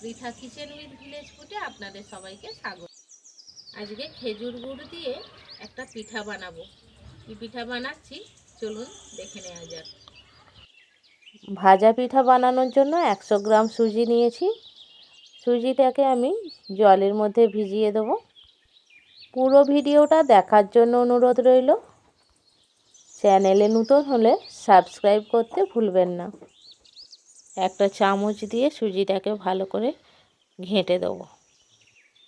Pritha kitchen with village ফুটে আপনাদের সবাইকে স্বাগত। আজকে খেজুর গুড় দিয়ে একটা পিঠা বানাবো। কি পিঠা বানাচ্ছি? চলুন দেখে নেওয়া যাক। ভাজা পিঠা বানানোর জন্য একশো গ্রাম সুজি নিয়েছি। সুজিটাকে আমি জলের মধ্যে ভিজিয়ে দেবো। পুরো ভিডিওটা দেখার জন্য অনুরোধ রইল। চ্যানেলে নতুন হলে সাবস্ক্রাইব করতে ভুলবেন না। একটা চামচ দিয়ে সুজিটাকে ভালো করে ঘেঁটে দেবো।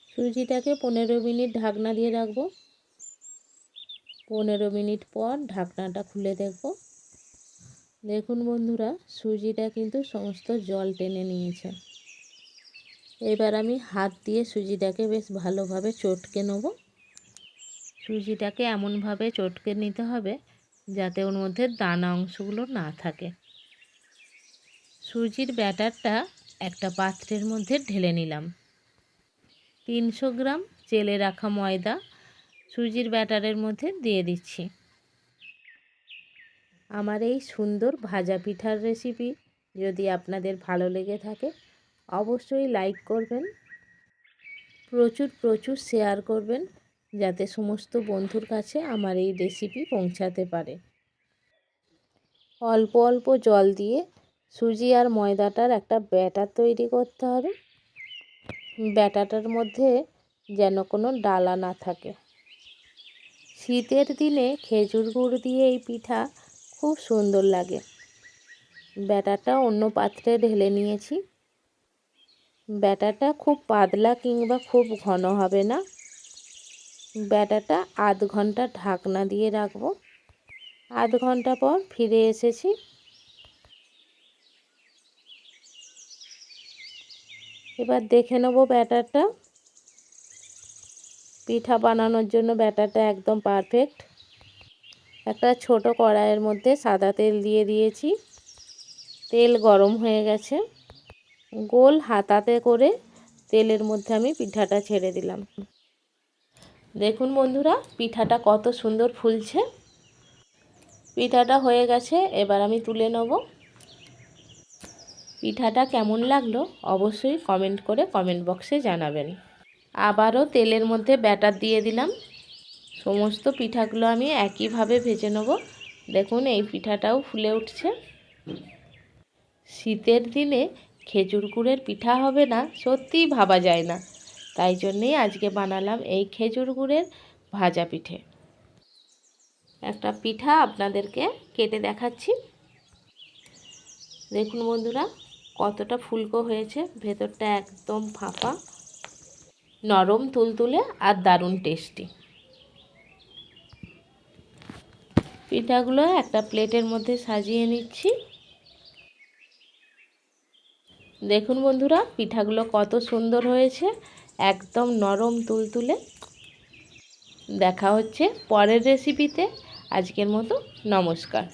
সুজিটাকে পনেরো মিনিট ঢাকনা দিয়ে রাখব। পনেরো মিনিট পর ঢাকনাটা খুলে দেখব। দেখুন বন্ধুরা, সুজিটা কিন্তু সমস্ত জল টেনে নিয়েছে। এবার আমি হাত দিয়ে সুজিটাকে বেশ ভালোভাবে চটকে নেব। সুজিটাকে এমনভাবে চটকে নিতে হবে যাতে ওর মধ্যে দানা অংশগুলো না থাকে। সুজির ব্যাটারটা একটা পাত্রের মধ্যে ঢেলে নিলাম। তিনশো গ্রাম চেলে রাখা ময়দা সুজির ব্যাটারের মধ্যে দিয়ে দিচ্ছি। আমার এই সুন্দর ভাজা পিঠার রেসিপি যদি আপনাদের ভালো লেগে থাকে, অবশ্যই লাইক করবেন, প্রচুর প্রচুর শেয়ার করবেন, যাতে সমস্ত বন্ধুর কাছে আমার এই রেসিপি পৌঁছাতে পারে। অল্প অল্প জল দিয়ে সুজি আর ময়দাটার একটা ব্যাটার তৈরি করতে হবে। ব্যাটাটার মধ্যে যেন কোনো ডালা না থাকে। শীতের দিনে খেজুর গুড় দিয়ে এই পিঠা খুব সুন্দর লাগে। ব্যাটাটা অন্য পাত্রে ঢেলে নিয়েছি। ব্যাটাটা খুব পাতলা কিংবা খুব ঘন হবে না। ব্যাটাটা আধ ঘণ্টা ঢাকনা দিয়ে রাখব। আধ ঘণ্টা পর ফিরে এসেছি। এবার দেখে নেব ব্যাটারটা। পিঠা বানানোর জন্য ব্যাটারটা একদম পারফেক্ট। একটা ছোট কড়াইয়ের মধ্যে সাদা তেল দিয়ে দিয়েছি। তেল গরম হয়ে গেছে। গোল হাতাতে করে তেলের মধ্যে আমি পিঠাটা ছেড়ে দিলাম। দেখুন বন্ধুরা, পিঠাটা কত সুন্দর ফুলছে। পিঠাটা হয়ে গেছে, এবার আমি তুলে নেব। পিঠাটা কেমন লাগল অবশ্যই কমেন্ট করে কমেন্ট বক্সে জানাবেন। আবারও তেলের মধ্যে ব্যাটার দিয়ে দিলাম। সমস্ত পিঠাগুলো আমি একইভাবে ভেজে নেব। দেখুন, এই পিঠাটাও ফুলে উঠছে। শীতের দিনে খেজুর গুড়ের পিঠা হবে না, সত্যিই ভাবা যায় না। তাই জন্যেই আজকে বানালাম এই খেজুর গুড়ের ভাজা পিঠে। একটা পিঠা আপনাদেরকে কেটে দেখাচ্ছি। দেখুন বন্ধুরা কতটা ফুলকো হয়েছে, ভেতরটা একদম ফাঁপা, নরম, তুলতুলে আর দারুণ টেস্টি পিঠাগুলো একটা প্লেটের মধ্যে সাজিয়ে নিচ্ছি। দেখুন বন্ধুরা, পিঠাগুলো কত সুন্দর হয়েছে, একদম নরম, তুলতুলে। দেখা হচ্ছে পরের রেসিপিতে আজকের মতো নমস্কার।